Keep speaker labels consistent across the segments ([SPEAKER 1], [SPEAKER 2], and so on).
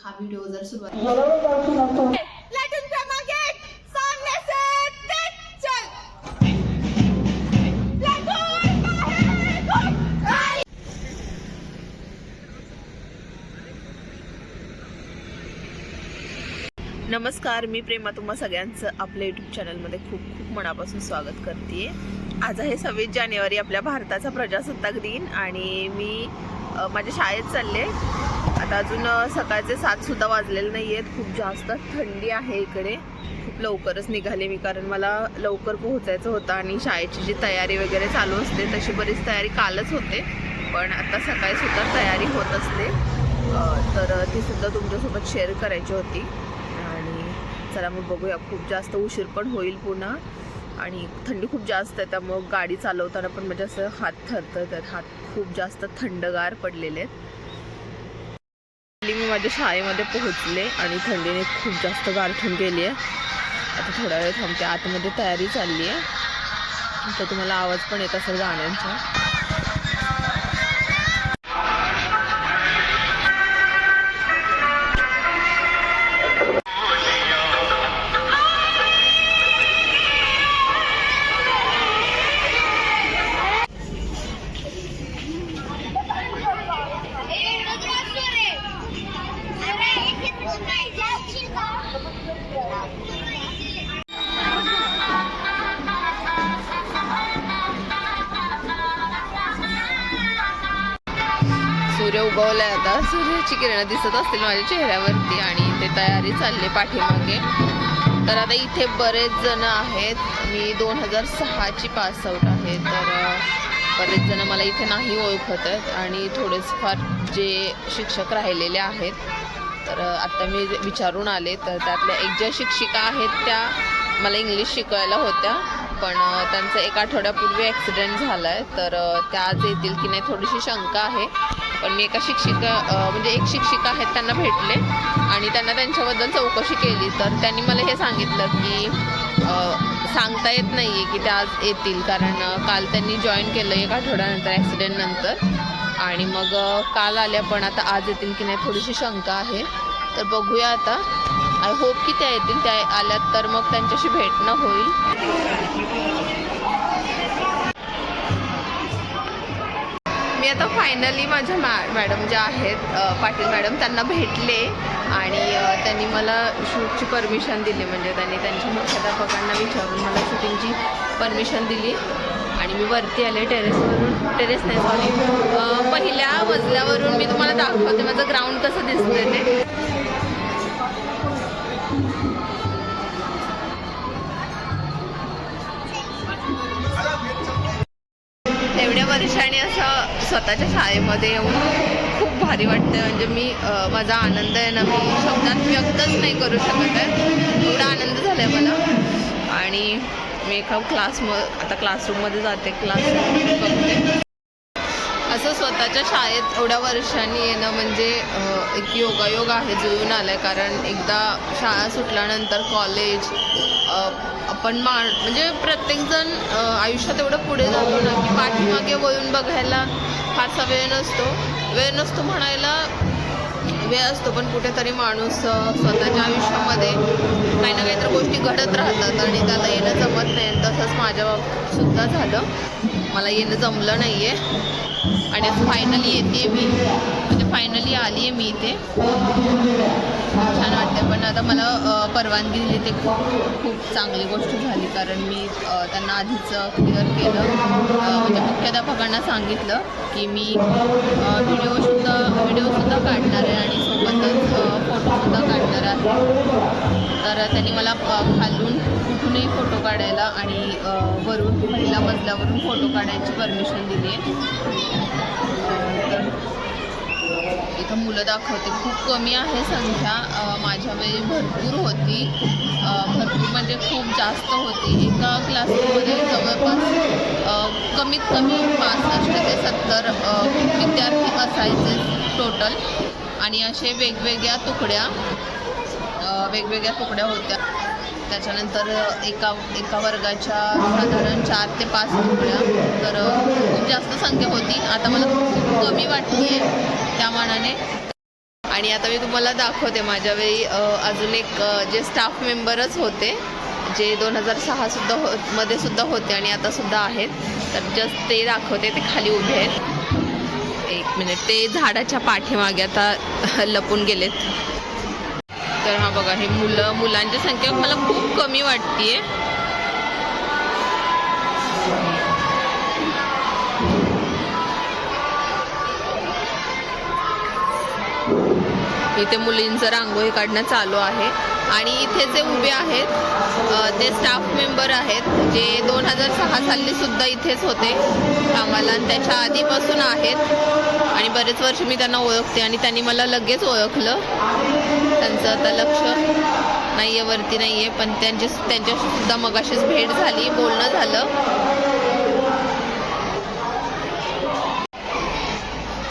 [SPEAKER 1] हा व्हिडिओ जर सुरुवात
[SPEAKER 2] नमस्कार मी प्रेमा तुम्हा सगळ्यांचं आपल्या यूट्यूब चॅनलमध्ये खूप खूप मनापासून स्वागत करते आज आहे सव्वीस जानेवारी आपल्या भारताचा प्रजासत्ताक दिन आणि मी माझ्या शाळेत चालले. आता अजून सकाळचे सकाळचे सातसुद्धा वाजलेले नाही आहेत खूप जास्त थंडी आहे इकडे. खूप लवकरच निघाले मी कारण मला लवकर पोहोचायचं होतं आणि शाळेची जी तयारी वगैरे चालू असते तशी बरीच तयारी कालच होते. पण आता सकाळी सुद्धा तयारी होत असते. तर ती सुद्धा तुमच्यासोबत शेअर करायची होती. आणि चला मग बघूया खूप जास्त उशीर पण होईल पुन्हा. आणि थंडी खूप जास्त आहे त्यामुळं गाडी चालवताना पण म्हणजे असं हात थरतं तर हात खूप जास्त थंडगार पडलेले आहेत. माझ्या शाळेमध्ये पोहोचले आणि थंडीने खूप जास्त गारठून गेली आहे. आता थोडा वेळ थांबते. आतमध्ये तयारी चालली आहे. तर तुम्हाला आवाज पण येत असेल गाण्यांचा. उगवलाय आता. सूर्याची किरणं दिसत असतील माझ्या चेहऱ्यावरती आणि ते तयारी चालली पाठीमागे. तर आता इथे बरेच जण आहेत. मी दोन हजार सहाची पास आउट आहे. तर बरेच जण मला इथे नाही ओळखत आहेत. आणि थोडेच फार जे शिक्षक राहिलेले आहेत. तर आता मी विचारून आले. तर त्यातल्या एक ज्या शिक्षिका आहेत त्या मला इंग्लिश शिकवायला होत्या. पण त्यांचं त्यांचा एक आठवड्यापूर्वी ॲक्सिडेंट झाला आहे तर त्या आज येतील की नाही थोडीशी शंका आहे. पण मी एका शिक्षिका म्हणजे एक शिक्षिका आहेत त्यांना भेटले. आणि त्यांना त्यांच्याबद्दल चौकशी केली. तर त्यांनी मला हे सांगितलं की सांगता येत नाही आहे की त्या आज येतील. कारण काल त्यांनी जॉईन केलं एक आठवड्यानंतर ॲक्सिडेंटनंतर आणि मग काल आल्या पण आता आज येतील की नाही थोडीशी शंका आहे. तर बघूया आता. आय होप की त्या येतील. त्या आल्यात तर मग त्यांच्याशी भेटणं होईल. मी आता फायनली माझ्या मॅ मॅडम ज्या आहेत पाटील मॅडम त्यांना भेटले आणि त्यांनी मला शूटची परमिशन दिली. म्हणजे त्यांनी त्यांच्या मुख्याध्यापकांना विचारून मला शूटिंगची परमिशन दिली. आणि मी वरती आले टेरेसवरून टेरेस नाही सॉरी पहिल्या मजल्यावरून मी तुम्हाला दाखवते. माझं ग्राउंड कसं दिसतंय ते. स्वतःच्या शाळेमध्ये येऊन खूप भारी वाटतं म्हणजे मी माझा आनंद आहे ना मी शब्दात व्यक्तच नाही करू शकत आहे. एवढा आनंद झाला आहे मला. आणि मी एका क्लास म आता क्लासरूममध्ये जाते क्लास बघते. असं स्वतःच्या शाळेत एवढ्या वर्षांनी येणं म्हणजे एक योगायोग आहे जुळून आलं आहे कारण एकदा शाळा सुटल्यानंतर कॉलेज आपण मा म्हणजे प्रत्येकजण आयुष्यात एवढं पुढे जातो ना की पाठीमागे वळून बघायला फारसा वेळ नसतो. वेळ नसतो म्हणायला वेळ असतो पण कुठेतरी माणूस स्वतःच्या आयुष्यामध्ये काही ना काहीतरी गोष्टी घडत राहतात आणि त्याला येणं जमत नाही. आणि तसंच माझ्या बाबतीत सुद्धा झालं. मला येणं जमलं नाही आहे आणि फायनली येते मी. म्हणजे फायनली आली आहे मी इथे. खूप आता मला परवानगी दिली ते खूप खूप चांगली गोष्ट झाली. कारण मी त्यांना आधीच क्लिअर केलं. म्हणजे मुख्याध्यापकांना सांगितलं की मी व्हिडिओसुद्धा व्हिडिओसुद्धा काढणार आहे आणि सोबतच फोटोसुद्धा काढणार आहे. तर त्यांनी मला खालून कुठूनही फोटो काढायला आणि वरून पहिल्या मजल्यावरून फोटो काढायची परमिशन दिली आहे. इथं मुलं दाखवते खूप कमी आहे संख्या. माझ्या वेळी भरपूर होती. भरपूर म्हणजे खूप जास्त होती. एका क्लासमध्ये जवळपास कमीत कमी पासष्ट ते सत्तर विद्यार्थी असायचे टोटल आणि असे वेगवेगळ्या तुकड्या वेगवेगळ्या तुकड्या होत्या. त्याच्यानंतर एका एका वर्गाच्या साधारण चार ते पाच तुकड्या तर खूप जास्त संख्या होती. आता मला खूप कमी वाटते त्या मानाने. आणि आता मी तुम्हाला दाखवते माझ्या वेळी अजून एक जे स्टाफ मेंबरच होते जे दोन हजार सहासुद्धा हो मध्ये सुद्धा होते आणि आता सुद्धा आहेत. तर जस्ट ते दाखवते ते खाली उभे आहेत. एक मिनिट ते झाडाच्या पाठीमागे आता लपून गेलेत. तर हा बघा हे मुलं मुलांची संख्या मला खूप कमी वाटतीये. इथे मुलींचं रांगोळी काढणं चालू आहे. आणि इथे जे उभे आहेत ते स्टाफ मेंबर आहेत जे दोन हजार सहा साली सुद्धा इथेच होते कामाला आणि त्याच्या आधीपासून आहेत. आणि बरेच वर्ष मी त्यांना ओळखते आणि त्यांनी मला लगेच ओळखलं. त्यांचं आता लक्ष नाही आहे वरती नाही आहे पण त्यांची त्यांच्याशी सुद्धा मगाशीच भेट झाली बोलणं झालं.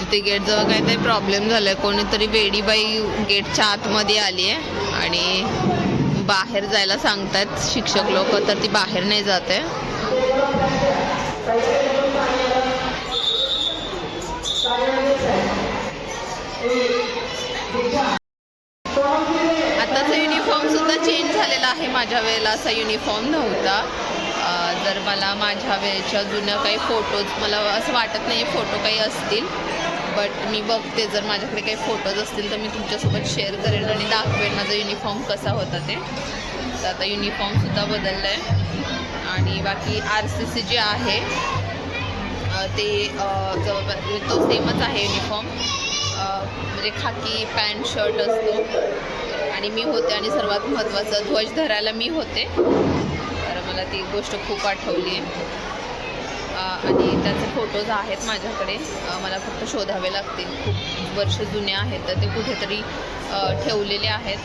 [SPEAKER 2] तिथे गेटजवळ काहीतरी प्रॉब्लेम झाला आहे कोणीतरी वेडीबाई गेटच्या आतमध्ये आली आहे आणि बाहेर जायला सांगतायत शिक्षक लोक तर ती बाहेर नाही जात आहे. युनिफॉर्मसुद्धा चेंज झालेला आहे माझ्या वेळेला. असा युनिफॉर्म नव्हता. जर मला माझ्या वेळेच्या जुन्या काही फोटोज मला असं वाटत नाही फोटो काही असतील. बट मी बघते जर माझ्याकडे काही फोटोज असतील तर मी तुमच्यासोबत शेअर करेन आणि दाखवेन माझा युनिफॉर्म कसा होता ते. तर आता युनिफॉर्मसुद्धा बदललं आहे आणि बाकी आर सी सी जे आहे ते जवळपास तो सेमच आहे युनिफॉर्म म्हणजे खाकी पॅन्ट शर्ट असतो. आणि मी होते आणि सर्वात महत्त्वाचं ध्वज धरायला मी होते. तर मला ती गोष्ट खूप आठवली. आहे आणि त्याचे फोटोज आहेत माझ्याकडे. मला फक्त शोधावे लागतील. खूप वर्ष जुने आहेत तर ते कुठेतरी ठेवलेले आहेत.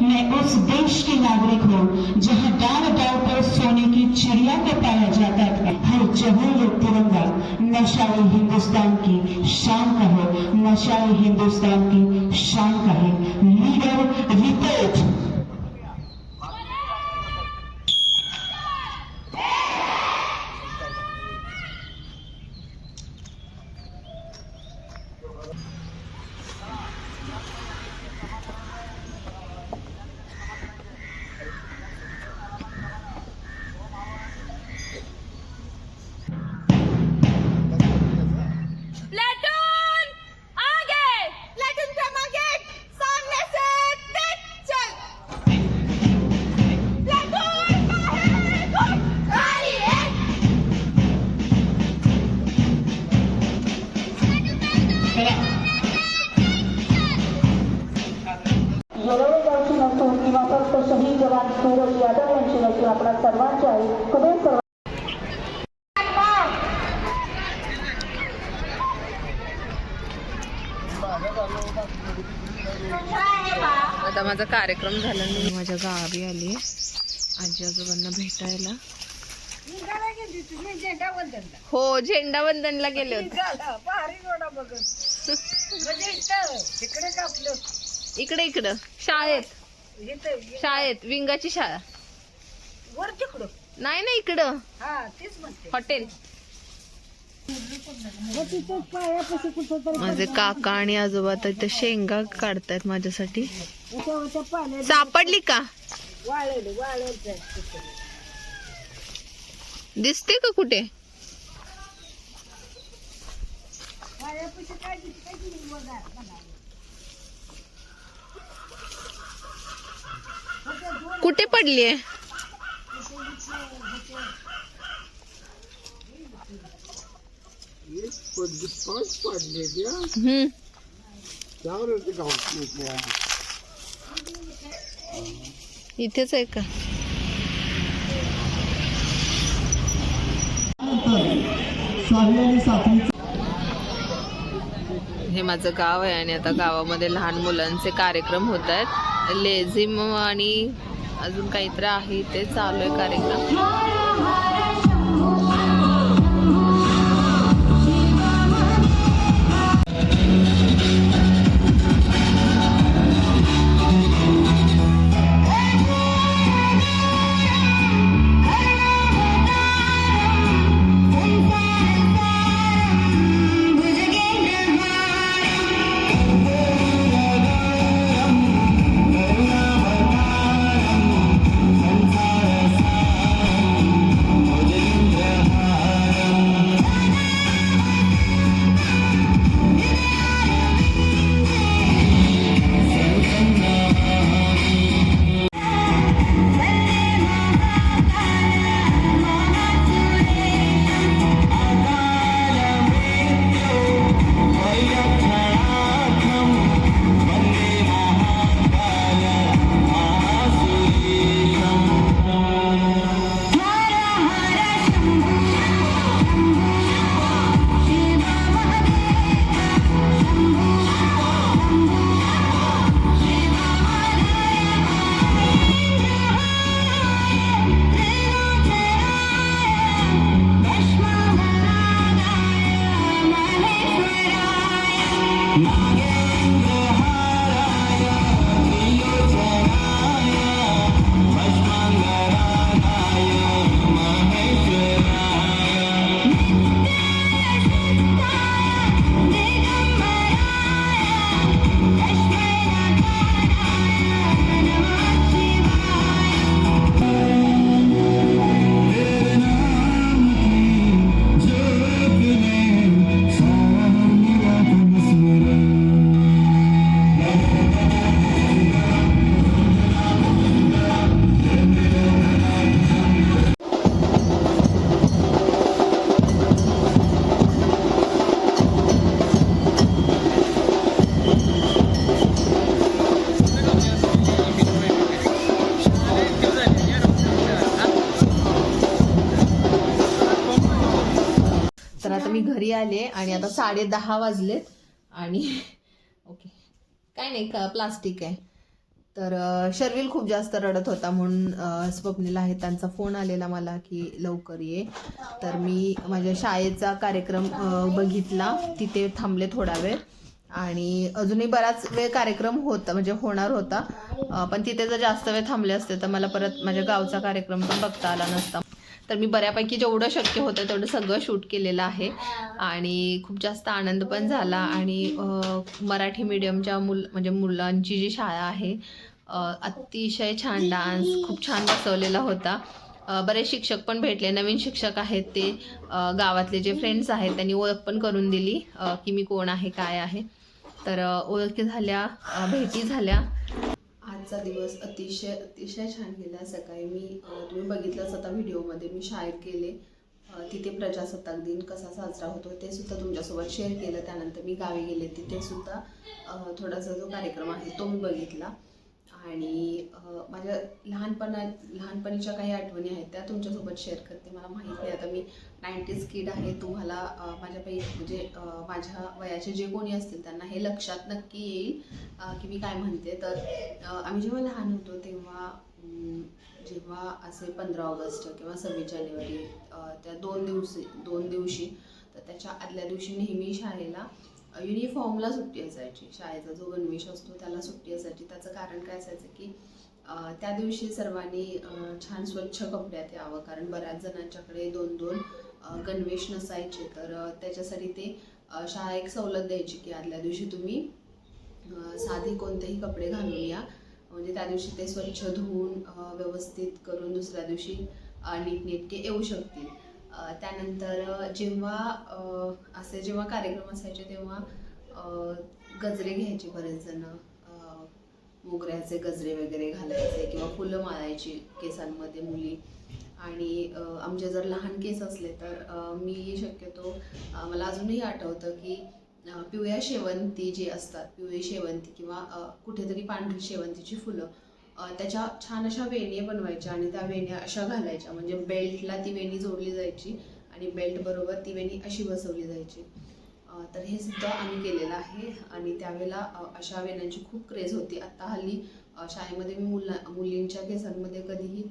[SPEAKER 3] मैं उस देश की नागरिक हूँ जहाँ पर सोने की चिड़िया को पाया जाता था। हर जगह ये तिरंगा नशाई हिंदुस्तान की शान का है नशाई हिंदुस्तान की। शान का है
[SPEAKER 2] आता माझा कार्यक्रम झाला. मी माझ्या गावी आली. आजी आजोबांना भेटायला. हो झेंडा वंदनला गेले होते. इकडे इकडं. शाळेत. शाळेत. विंगाची शाळा.
[SPEAKER 3] वर तिकडं.
[SPEAKER 2] नाही ना इकडं.
[SPEAKER 3] हा
[SPEAKER 2] हॉटेल. माझे काका आणि आजोबा तर इथे शेंगा काढतायत माझ्यासाठी. सापडली का? दिसते का कुठे? कुठे पडलीये? हम्म इथेच आहे का हे माझं गाव आहे आणि आता गावामध्ये लहान मुलांचे कार्यक्रम होत आहेत. लेझिम आणि अजून काहीतरी आहे ते चालू आहे कार्यक्रम.
[SPEAKER 4] आम्ही मी घरी आले आणि आता साडे दहा वाजलेत आणि ओके. काय नाही का प्लास्टिक आहे. तर शर्विल खूप जास्त रडत होता म्हणून स्वप्नीला स्वप्नील आहे त्यांचा फोन आलेला मला की लवकर ये. तर मी माझ्या शाळेचा कार्यक्रम बघितला. तिथे थांबले थोडा वेळ. आणि अजूनही बराच वेळ कार्यक्रम होता म्हणजे होणार होता. पण तिथे जर जास्त वेळ थांबले असते तर मला परत माझ्या गावचा कार्यक्रम पण बघता आला नसता. तर मी बऱ्यापैकी जेवढं शक्य होतं तेवढं सगळं शूट केलेलं आहे. आणि खूप जास्त आनंद पण झाला. आणि मराठी मीडियमच्या मुल म्हणजे मुलांची जी शाळा आहे अतिशय छान डान्स खूप छान बसवलेला होता. बरेच शिक्षक पण भेटले. नवीन शिक्षक आहेत ते. गावातले जे फ्रेंड्स आहेत त्यांनी ओळख पण करून दिली की मी कोण आहे काय आहे. तर ओळखी झाल्या भेटी झाल्या.
[SPEAKER 2] आजचा दिवस अतिशय अतिशय छान गेला सकाळी. मी तुम्ही बघितलंच आता व्हिडिओमध्ये मी शाळेत गेले. तिथे प्रजासत्ताक दिन कसा साजरा होतो ते सुद्धा तुमच्यासोबत शेअर केलं. त्यानंतर मी गावी गेले तिथे सुद्धा थोडासा जो कार्यक्रम आहे तो मी बघितला. आणि माझ्या लहानपणात लहानपणीच्या काही आठवणी आहेत त्या तुमच्यासोबत शेअर करते. मला माहीत नाही आता मी नाईन्टीज किड आहे. तुम्हाला माझ्यापैकी म्हणजे माझ्या वयाचे जे कोणी असतील त्यांना हे लक्षात नक्की येईल. की मी काय म्हणते. तर आम्ही जेव्हा लहान होतो तेव्हा जेव्हा असे पंधरा ऑगस्ट किंवा सव्वीस जानेवारी त्या दोन दिवशी दोन दिवशी तर त्याच्या आदल्या दिवशी नेहमी शाळेला युनिफॉर्मला सुट्टी असायची. शाळेचा जो गणवेश असतो त्याला सुट्टी असायची. त्याचं कारण काय असायचं की त्या दिवशी सर्वांनी छान स्वच्छ कपड्यात यावं. कारण बऱ्याच जणांच्याकडे दोन दोन गणवेश नसायचे. तर त्याच्यासाठी ते शाळा एक सवलत द्यायची की आदल्या दिवशी तुम्ही साधे कोणतेही कपडे घालून या. म्हणजे त्या दिवशी ते स्वच्छ धुवून व्यवस्थित करून दुसऱ्या दिवशी नीटनेटके येऊ शकतील. त्यानंतर जेव्हा असे जेव्हा कार्यक्रम असायचे तेव्हा गजरे घ्यायचे बरेच जण. मोगऱ्याचे गजरे वगैरे घालायचे किंवा फुलं माळायची केसांमध्ये मुली. आणि आमचे जर लहान केस असले तर मी शक्यतो मला अजूनही आठवतं की पिवळ्या शेवंती जी असतात पिवळी शेवंती किंवा कुठेतरी पांढरी शेवंतीची फुलं त्याच्या छान अशा वेण्या बनवायच्या आणि त्या वेण्या अशा घालायच्या. म्हणजे बेल्टला ती वेणी जोडली जायची आणि बेल्ट बरोबर ती वेणी अशी बसवली जायची. तर हे सुद्धा आम्ही केलेलं आहे आणि त्यावेळेला अशा वेण्यांची खूप क्रेज होती. आत्ता हल्ली शाळेमध्ये मी मुला मुलींच्या केसांमध्ये कधीही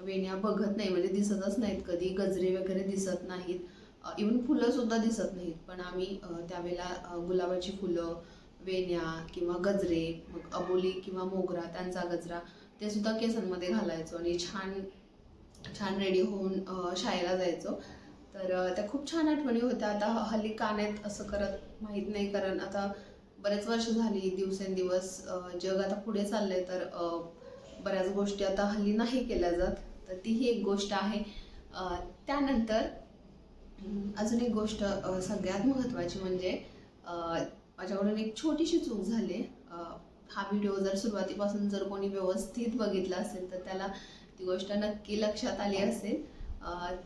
[SPEAKER 2] वेण्या बघत नाही. म्हणजे दिसतच नाहीत कधी गजरे वगैरे दिसत नाहीत. इवन फुलंसुद्धा दिसत नाहीत. पण आम्ही त्यावेळेला गुलाबाची फुलं वेण्या किंवा गजरे मग अबोली किंवा मोगरा त्यांचा गजरा ते सुद्धा केसांमध्ये घालायचो आणि छान छान रेडी होऊन शाळेला जायचो. तर त्या खूप छान आठवणी होत्या. आता हल्ली कान्यात असं करत माहीत नाही कारण आता बरेच वर्ष झाली दिवसेंदिवस जग आता पुढे चाललंय. तर बऱ्याच गोष्टी आता हल्ली नाही केल्या जात. तर तीही एक गोष्ट आहे. त्यानंतर अजून एक गोष्ट सगळ्यात महत्त्वाची म्हणजे माझ्याकडून एक छोटीशी चूक झाली. हा व्हिडिओ जर सुरुवातीपासून जर कोणी व्यवस्थित बघितला असेल तर त्याला ती गोष्ट नक्की लक्षात आली असेल.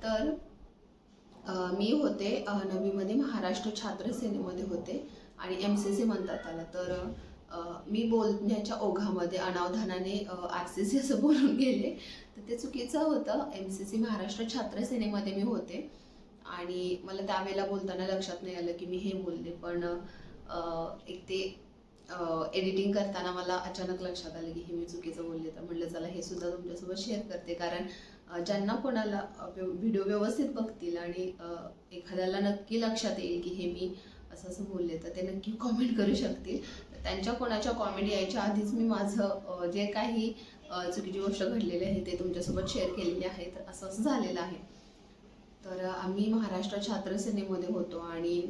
[SPEAKER 2] तर मी होते नवीमध्ये महाराष्ट्र छात्र सेनेमध्ये होते आणि एम सी सी म्हणतात त्याला. तर मी बोलण्याच्या ओघामध्ये अनावधानाने आर सी सी असं बोलून गेले. तर ते चुकीचं होतं. एम सी सी महाराष्ट्र छात्र सेनेमध्ये मी होते. आणि मला त्यावेळेला बोलताना लक्षात नाही आलं की मी हे बोलले. पण एक ते एडिटिंग करताना मला अचानक लक्षात आलं की हे मी चुकीचं बोलले तर म्हटलं चला हे सुद्धा तुमच्यासोबत शेअर करते. कारण ज्यांना कोणाला व्हिडिओ व्यवस्थित बघतील आणि एखाद्याला नक्की लक्षात येईल की हे मी असं असं बोलले तर ते नक्की कॉमेंट करू शकतील. त्यांच्या कोणाच्या कॉमेंट यायच्या आधीच मी माझं जे काही चुकीची गोष्ट घडलेली आहे ते तुमच्यासोबत शेअर केलेली आहे. तर असं असं झालेलं आहे. तर आम्ही महाराष्ट्र छात्र सेनेमध्ये होतो आणि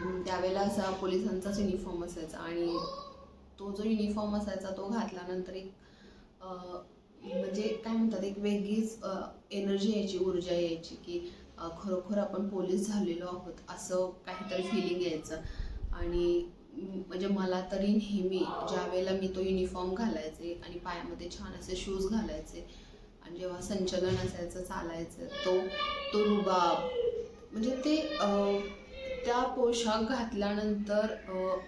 [SPEAKER 2] त्यावेळेला असा पोलिसांचाच युनिफॉर्म असायचा आणि तो जो युनिफॉर्म असायचा तो घातल्यानंतर एक म्हणजे काय म्हणतात एक वेगळीच एनर्जी यायची ऊर्जा यायची की खरोखर आपण पोलीस झालेलो आहोत असं काहीतरी फिलिंग यायचं. आणि म्हणजे मला तरी नेहमी ज्या वेळेला मी तो युनिफॉर्म घालायचे आणि पायामध्ये छान असे शूज घालायचे आणि जेव्हा संचलन असायचं चालायचं तो तो रुबाब म्हणजे ते त्या पोशाख घातल्यानंतर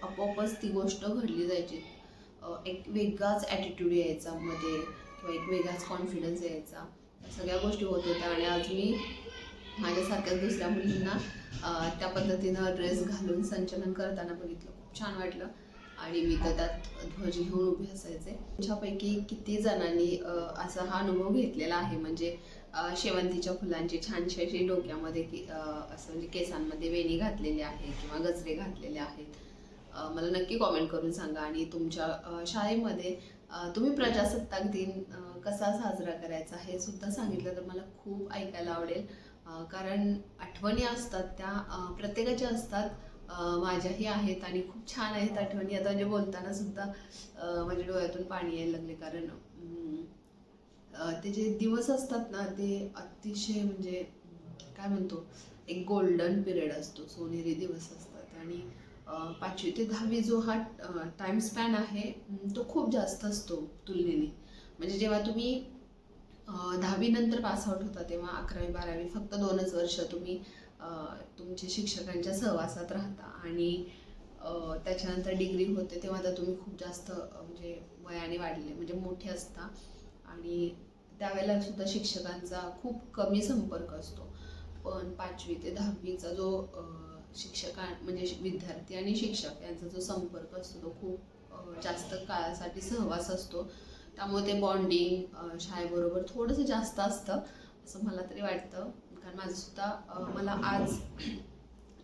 [SPEAKER 2] आपोआपच ती गोष्ट घडली जायची. एक वेगळाच ॲटिट्यूड यायचा मध्ये किंवा एक वेगळाच कॉन्फिडन्स यायचा. सगळ्या गोष्टी होत होत्या आणि आज मी माझ्यासारख्याच दुसऱ्या मुलींना त्या पद्धतीनं ड्रेस घालून संचलन करताना बघितलं. खूप छान वाटलं. आणि मी तर त्यात ध्वज घेऊन उभी असायचे. तुमच्यापैकी किती जणांनी असा हा अनुभव घेतलेला आहे? म्हणजे शेवंतीच्या फुलांची छानशी अशी डोक्यामध्ये की असं म्हणजे केसांमध्ये वेणी घातलेली आहे किंवा गजरे घातलेले आहेत. मला नक्की कॉमेंट करून सांगा आणि तुमच्या शाळेमध्ये तुम्ही प्रजासत्ताक दिन कसा साजरा करायचा हे सुद्धा सांगितलं तर मला खूप ऐकायला आवडेल. कारण आठवणी असतात त्या प्रत्येकाच्या असतात. माझ्याही आहेत आणि खूप छान आहेत आठवणी. आता म्हणजे बोलताना सुद्धा माझ्या डोळ्यातून पाणी यायला लागले कारण ते जे दिवस असतात ना ते अतिशय म्हणजे काय म्हणतो एक गोल्डन पिरियड असतो सोनेरी दिवस असतात. आणि पाचवी ते दहावी जो हा टाइम स्पॅन आहे तो खूप जास्त असतो तुलनेने. म्हणजे जेव्हा तुम्ही दहावीनंतर पासआउट पास आउट होता तेव्हा अकरावी बारावी फक्त दोनच वर्ष तुम्ही तुमच्या शिक्षकांच्या सहवासात राहता. आणि त्याच्यानंतर डिग्री होते तेव्हा तर तुम्ही खूप जास्त म्हणजे वयाने वाढले म्हणजे मोठे असता. आणि त्यावेळेला सुद्धा शिक्षकांचा खूप कमी संपर्क असतो. पण पाचवी ते दहावीचा जो शिक्षकां शिक्षका म्हणजे विद्यार्थी आणि शिक्षक यांचा जो संपर्क असतो तो खूप जास्त काळासाठी सहवास असतो. त्यामुळे ते बॉन्डिंग शाळेबरोबर थोडंसं जास्त असतं असं मला तरी वाटतं. कारण माझं सुद्धा मला आज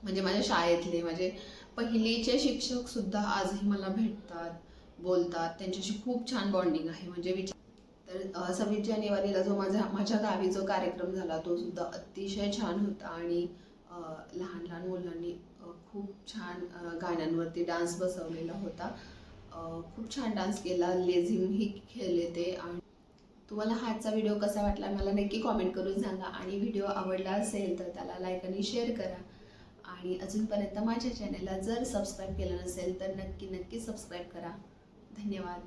[SPEAKER 2] म्हणजे माझ्या शाळेतले माझे पहिलीचे शिक्षक सुद्धा आजही मला भेटतात बोलतात. त्यांच्याशी खूप छान बॉन्डिंग आहे. म्हणजे विचार तर सव्वीस जानेवारीला जो माझा माझ्या गावी जो कार्यक्रम झाला तो सुद्धा अतिशय छान होता आणि लहान लहान मुलांनी खूप छान गाण्यांवरती डान्स बसवलेला होता. खूप छान डान्स केला. लेझिमही खेळले ते. आणि तुम्हाला हाचा आजचा व्हिडिओ कसा वाटला मला नक्की कॉमेंट करून सांगा. आणि व्हिडिओ आवडला असेल तर त्याला लाईक आणि शेअर करा. आणि अजूनपर्यंत माझ्या चॅनलला जर सबस्क्राईब केलं नसेल तर नक्की नक्की सबस्क्राईब करा. धन्यवाद.